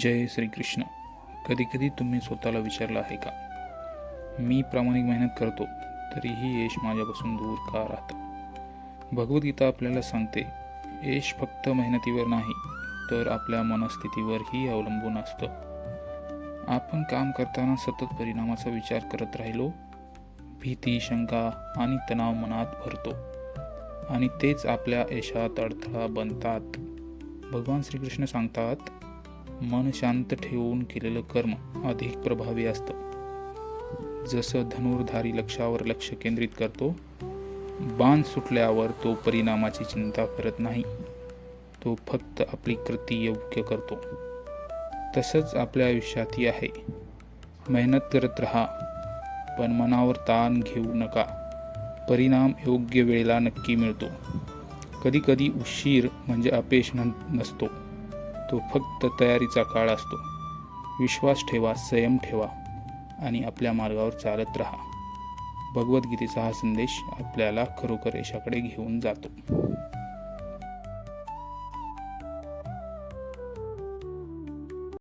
जय श्रीकृष्ण. कधीकधी तुम्ही स्वतःला विचारलं आहे का? मी प्रामाणिक मेहनत करतो तरीही यश माझ्यापासून दूर का राहतं? भगवद्गीता आपल्याला सांगते यश फक्त मेहनतीवर नाही तर आपल्या मनस्थितीवरही अवलंबून असतं. आपण काम करताना सतत परिणामाचा विचार करत राहिलो भीती शंका आणि तणाव मनात भरतो. आणि तेच आपल्या यशात अडथळा बनतात. भगवान श्रीकृष्ण सांगतात मन शांत ठेवून केलेलं कर्म अधिक प्रभावी असतं. जसं धनुर्धारी लक्षावर लक्ष केंद्रित करतो बाण सुटल्यावर तो परिणामाची चिंता करत नाही. तो फक्त आपली कृती योग्य करतो. तसंच आपल्या आयुष्यातही आहे. मेहनत करत राहा पण मनावर ताण घेऊ नका. परिणाम योग्य वेळेला नक्की मिळतो. कधीकधी उशीर म्हणजे अपेश न नसतो. तो फक्त तयारीचा काळ असतो. विश्वास ठेवा संयम ठेवा आणि आपल्या मार्गावर चालत राहा. भगवद्गीतेचा हा संदेश आपल्याला खरोखर यशाकडे घेऊन जातो.